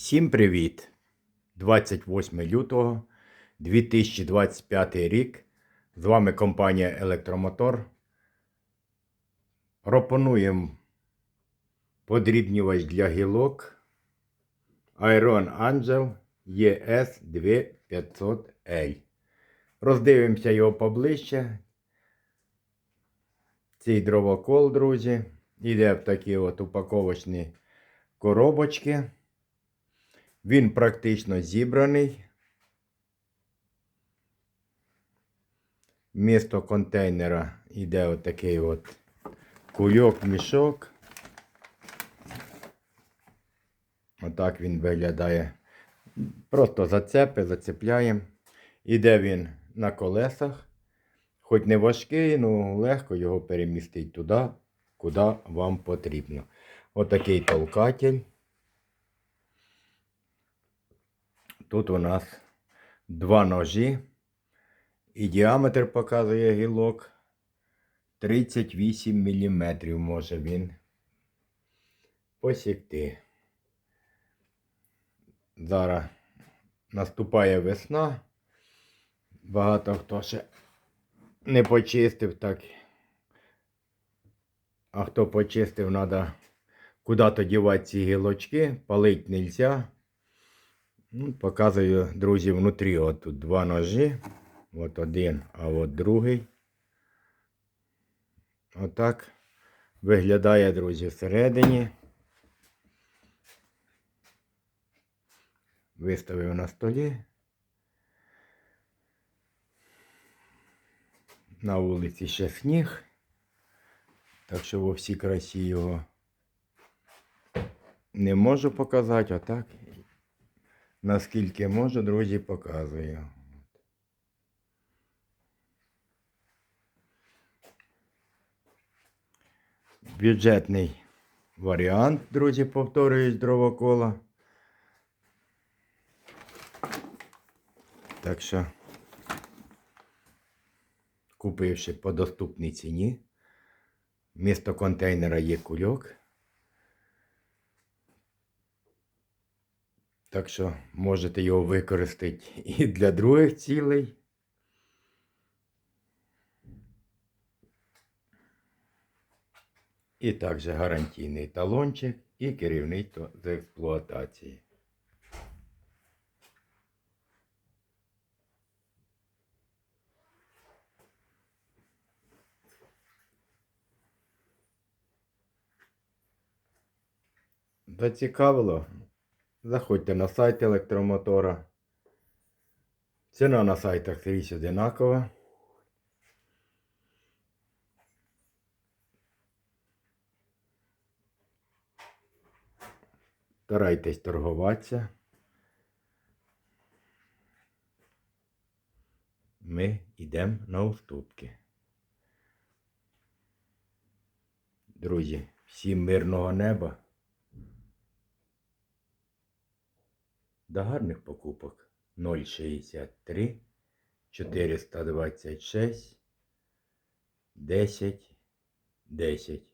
Всім привіт! 28 лютого 2025 рік. З вами компанія Електромотор. Пропонуємо подрібнювач для гілок Iron Angel ES 2500L. Роздивимося його поближче. Цей дровокол, друзі, іде в такі от упаковочні коробочки. Він практично зібраний. Місто контейнера йде отакий от кульок, мішок. Отак він виглядає. Просто зацепи, зацепляємо. Іде він на колесах. Хоч не важкий, але легко його перемістити туди, куди вам потрібно. Отакий толкатель. Тут у нас два ножі. І діаметр показує гілок 38 мм може він посікти. Зараз наступає весна. Багато хто ще не почистив так. А хто почистив, треба куди-то дівати ці гілочки, палить нельзя. Ну, Показую, друзі, внутрі от тут два ножі. От один, а от другий. Отак виглядає, друзі, всередині. Виставив на столі. На вулиці ще сніг. Так що во всій красі його не можу показати, а так наскільки можу, друзі, показую. Бюджетний варіант, друзі, повторююсь, дровокола. Так що, купивши по доступній ціні, місто контейнера є кульок. Так що можете його використати і для других цілей. І також гарантійний талончик і керівництво з експлуатації. Зацікавило? Заходьте на сайт електромотора. Ціна на сайтах скрізь одинакова. Старайтесь торгуватися. Ми йдемо на уступки. Друзі, всім мирного неба. До гарних покупок 063 426 10 10